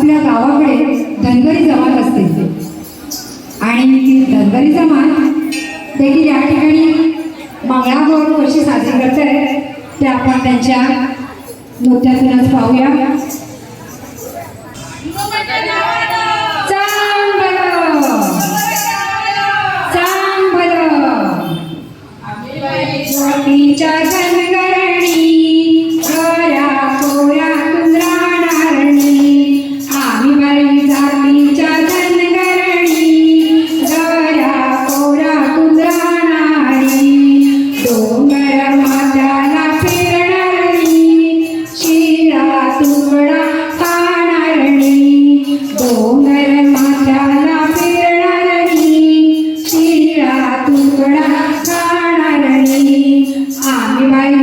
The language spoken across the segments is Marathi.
आपल्या गावाकडे धनगरी जमात असते. आणि ती धनगरी जमात देखील या ठिकाणी मंगळागौर वर्षी साजरी करते ते आपण त्यांच्या नृत्यातूनच पाहूया. चांग चांगलं! चांग भलं. ज्योतीच्या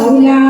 Yeah.